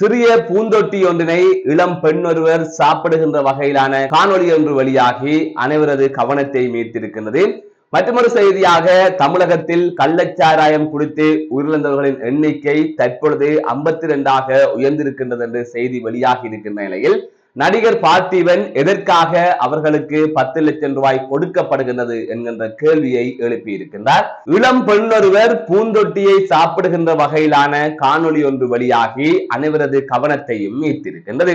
சிறிய பூந்தொட்டி ஒன்றினை இளம் பெண் ஒருவர் சாப்பிடுகின்ற வகையிலான காணொலி ஒன்று வெளியாகி அனைவரது கவனத்தை மீட்டிருக்கின்றது மற்றொரு செய்தியாக தமிழகத்தில் கள்ளச்சாராயம் குடித்து உயிரிழந்தவர்களின் எண்ணிக்கை தற்பொழுது ஐம்பத்தி இரண்டாக உயர்ந்திருக்கின்றது என்று செய்தி வெளியாகி இருக்கின்ற நிலையில் நடிகர் பார்த்திபன் எதற்காக அவர்களுக்கு பத்து லட்சம் ரூபாய் கொடுக்கப்படுகின்றது என்கின்ற கேள்வியை எழுப்பியிருக்கின்றார். இளம் பெண்ணொருவர் பூந்தொட்டியை சாப்பிடுகின்ற வகையிலான காணொலி ஒன்று வெளியாகி அனைவரது கவனத்தையும் ஈர்த்திருக்கின்றது.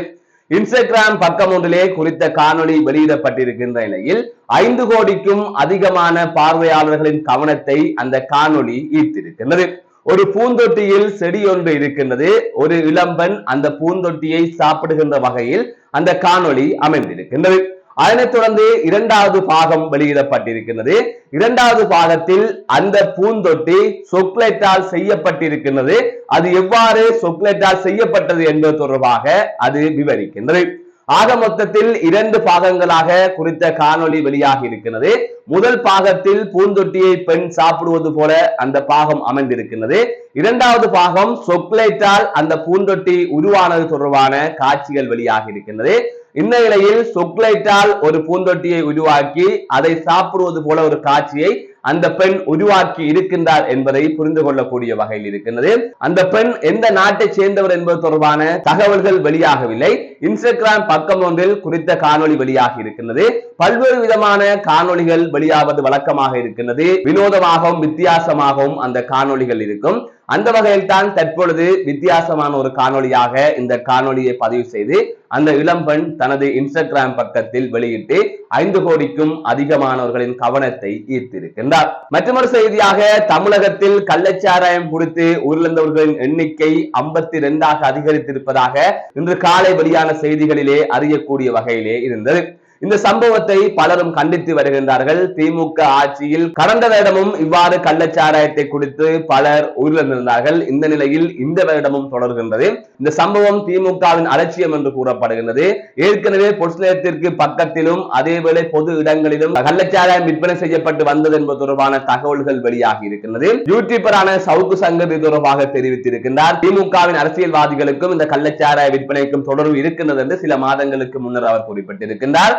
இன்ஸ்டாகிராம் பக்கம் ஒன்றிலே குறித்த காணொளி வெளியிடப்பட்டிருக்கின்ற நிலையில் ஐந்து கோடிக்கும் அதிகமான பார்வையாளர்களின் கவனத்தை அந்த காணொளி ஈர்த்திருக்கின்றது. ஒரு பூந்தொட்டியில் செடி ஒன்று இருக்கின்றது. ஒரு இளம்பன் அந்த பூந்தொட்டியை சாப்பிடுகின்ற வகையில் அந்த காணொளி அமைந்திருக்கின்றது. அதனைத் தொடர்ந்து இரண்டாவது பாகம் வெளியிடப்பட்டிருக்கின்றது. இரண்டாவது பாகத்தில் அந்த பூந்தொட்டி சொக்லேட்டால் செய்யப்பட்டிருக்கின்றது. அது எவ்வாறு சொக்லேட்டால் செய்யப்பட்டது என்பது தொடர்பாக அது விவரிக்கின்றது. ஆக மொத்தத்தில் இரண்டு பாகங்களாக குறித்த காணொளி வெளியாகி இருக்கிறது. முதல் பாகத்தில் பூந்தொட்டியை பெண் சாப்பிடுவது போல அந்த பாகம் அமைந்திருக்கிறது இரண்டாவது பாகம் சொக்லேட்டால் அந்த பூந்தொட்டி உருவானது தொடர்பான காட்சிகள் வெளியாகி இருக்கின்றது. இந்த நிலையில் சொக்லைட்டால் ஒரு பூந்தொட்டியை உருவாக்கி அதை சாப்பிடுவது போல ஒரு காட்சியை அந்த பெண் உருவாக்கி இருக்கின்றார் என்பதை புரிந்து கொள்ளக்கூடிய வகையில் இருக்கின்றது. அந்த பெண் எந்த நாட்டை சேர்ந்தவர் என்பது தொடர்பான தகவல்கள் வெளியாகவில்லை. இன்ஸ்டாகிராம் பக்கம் ஒன்றில் குறித்த காணொளி வெளியாகி இருக்கின்றது. பல்வேறு விதமான காணொளிகள் வெளியாவது வழக்கமாக இருக்கின்றது. வினோதமாகவும் வித்தியாசமாகவும் அந்த காணொளிகள் இருக்கும். அந்த வகையில் தான் தற்பொழுது வித்தியாசமான ஒரு காணொளியாக இந்த காணொளியை பதிவு செய்து அந்த இளம்பெண் தனது இன்ஸ்டாகிராம் பக்கத்தில் வெளியிட்டு ஐந்து கோடிக்கும் அதிகமானவர்களின் கவனத்தை ஈர்த்திருக்கின்றார். மற்றொரு செய்தியாக தமிழகத்தில் கள்ளச்சாராயம் குறித்து உயிரிழந்தவர்களின் எண்ணிக்கை ஐம்பத்தி இரண்டாக அதிகரித்திருப்பதாக இன்று காலை வெளியான செய்திகளிலே அறியக்கூடிய வகையிலே இருந்தது. இந்த சம்பவத்தை பலரும் கண்டித்து வருகின்றார்கள். திமுக ஆட்சியில் கடந்த வருடமும் இவ்வாறு கள்ளச்சாராயத்தை குடித்து பலர் உயிரிழந்திருந்தார்கள். இந்த நிலையில் இந்த வருடமும் தொடர்கின்றது. இந்த சம்பவம் திமுகவின் அலட்சியம் என்று கூறப்படுகின்றது. ஏற்கனவே பொது நிலையத்திற்கு பக்கத்திலும் அதேவேளை பொது இடங்களிலும் கள்ளச்சாராயம் விற்பனை செய்யப்பட்டு வந்தது என்பது தொடர்பான தகவல்கள் வெளியாகி இருக்கின்றது. யூடியூபரான சவுக்கு சங்கர் இது தொடர்பாக தெரிவித்திருக்கின்றார். திமுகவின் அரசியல்வாதிகளுக்கும் இந்த கள்ளச்சாராய விற்பனைக்கும் தொடர்பு இருக்கின்றது என்று சில மாதங்களுக்கு முன்னர் அவர் குறிப்பிட்டிருக்கின்றார்.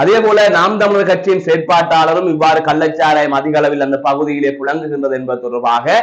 அதே போல நாம் தமிழர் கட்சியின் செயற்பாட்டாளரும் இவ்வாறு கள்ளச்சாராயம் அதிக அளவில் அந்த பகுதியிலே புழங்குகின்றது என்பது தொடர்பாக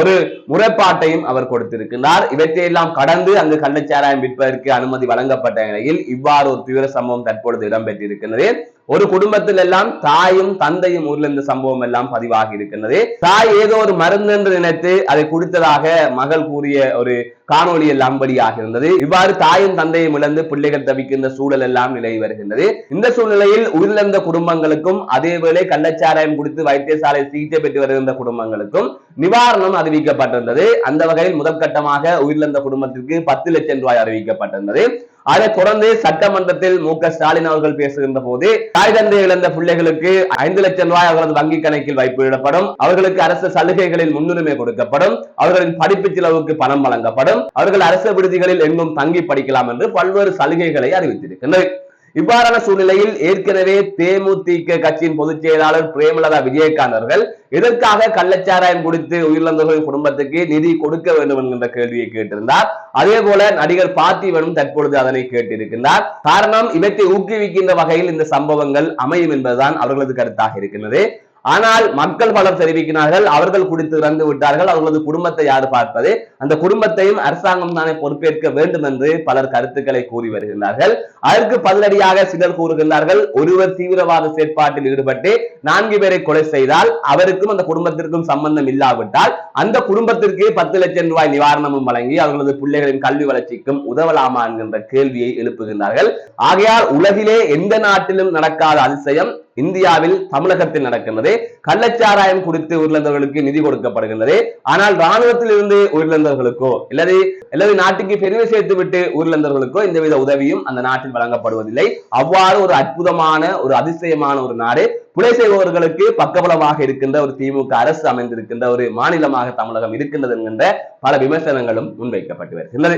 ஒரு முறைப்பாட்டையும் அவர் கொடுத்திருக்கிறார் இவற்றையெல்லாம் கடந்து அங்கு கள்ளச்சாராயம் விற்பதற்கு அனுமதி வழங்கப்பட்ட நிலையில் இவ்வாறு ஒரு தீவிர சம்பவம் தற்பொழுது இடம்பெற்றிருக்கிறது ஒரு குடும்பத்தில் எல்லாம் தாயும் தந்தையும் ஊர்ல இந்த சம்பவம் எல்லாம் பதிவாகி இருக்கின்றது. தாய் ஏதோ ஒரு மருந்து என்று நினைத்து அதை குடித்ததாக மகள் கூறிய ஒரு காணொலி எல்லாம் வெளியாக இருந்தது இவ்வாறு தாயும் தந்தையும் இழந்து பிள்ளைகள் தவிக்கின்ற சூழல் எல்லாம் நிலவி வருகின்றது. இந்த சூழ்நிலையில் உயிரிழந்த குடும்பங்களுக்கும் அதேவேளை கள்ளச்சாராயம் குடித்து வைத்தியசாலை சிகிச்சை பெற்று வருகின்ற குடும்பங்களுக்கும் நிவாரணம் அறிவிக்கப்பட்டிருந்தது. அந்த வகையில் முதற்கட்டமாக உயிரிழந்த குடும்பத்திற்கு பத்து லட்சம் ரூபாய் அறிவிக்கப்பட்டிருந்தது. அதை தொடர்ந்து சட்டமன்றத்தில் மு க ஸ்டாலின் அவர்கள் பேசுகின்ற போது தாய் தந்தை இழந்த பிள்ளைகளுக்கு ஐந்து லட்சம் ரூபாய் அவரது வங்கி கணக்கில் வைப்பிடப்படும் அவர்களுக்கு அரசு சலுகைகளில் முன்னுரிமை கொடுக்கப்படும். அவர்களின் படிப்பு செலவுக்கு பணம் வழங்கப்படும். அவர்கள் அரசு விடுதிகளில் எங்கும் தங்கி படிக்கலாம் என்று பல்வேறு சலுகைகளை அறிவித்திருக்கின்றனர் இவ்வாறான சூழ்நிலையில் ஏற்கனவே தேமுதிக கட்சியின் பொதுச் செயலாளர் பிரேமலதா விஜயகாந்த் அவர்கள் எதற்காக கள்ளச்சாராயம் குடித்து உயிரிழந்தவர்களின் குடும்பத்துக்கு நிதி கொடுக்க வேண்டும்? என்கின்ற கேள்வியை கேட்டிருந்தார். அதே போல நடிகர் பார்த்திவனும் தற்பொழுது அதனை கேட்டிருக்கின்றார். காரணம் இவற்றை ஊக்குவிக்கின்ற வகையில் இந்த சம்பவங்கள் அமையும் என்பதுதான் அவர்களது கருத்தாக இருக்கின்றது. ஆனால் மக்கள் பலர் தெரிவிக்கிறார்கள் அவர்கள் குடித்து இறந்து விட்டார்கள் அவர்களது குடும்பத்தை யார் பார்ப்பது? அந்த குடும்பத்தையும் அரசாங்கம் தானே பொறுப்பேற்க வேண்டும் என்று பலர் கருத்துக்களை கூறி வருகின்றார்கள். அதற்கு பதிலடியாக சிலர் கூறுகின்றார்கள் ஒருவர் தீவிரவாத செயற்பாட்டில் ஈடுபட்டு நான்கு பேரை கொலை செய்தால் அவருக்கும் அந்த குடும்பத்திற்கும் சம்பந்தம் இல்லாவிட்டால் அந்த குடும்பத்திற்கு பத்து லட்சம் ரூபாய் நிவாரணமும் வழங்கி அவர்களது பிள்ளைகளின் கல்வி வளர்ச்சிக்கும் உதவலாமா என்கின்ற கேள்வியை எழுப்புகின்றார்கள். ஆகையால் உலகிலே எந்த நாட்டிலும் நடக்காத அதிசயம் இந்தியாவில் தமிழகத்தில் நடக்கின்றது. கள்ளச்சாராயம் குடித்து உயிரிழந்தவர்களுக்கு நிதி கொடுக்கப்படுகின்றது. ஆனால் ராணுவத்தில் இருந்து உயிரிழந்தவர்களுக்கோ அல்லது அல்லது நாட்டுக்கு பெருமை சேர்த்து விட்டு உயிரிழந்தவர்களுக்கோ எந்தவித உதவியும் அந்த நாட்டில் வழங்கப்படுவதில்லை. அவ்வாறு ஒரு அற்புதமான ஒரு அதிசயமான ஒரு நாடு புலை செய்பவர்களுக்கு பக்கபலமாக இருக்கின்ற ஒரு திமுக அரசு அமைந்திருக்கின்ற ஒரு மாநிலமாக தமிழகம் இருக்கின்றது என்கின்ற பல விமர்சனங்களும் முன்வைக்கப்பட்டு வருகின்றது.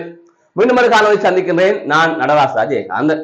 மீண்டும் ஒரு காணொலி சந்திக்கின்றேன். நான் நடராசா ஜெயகாந்தன்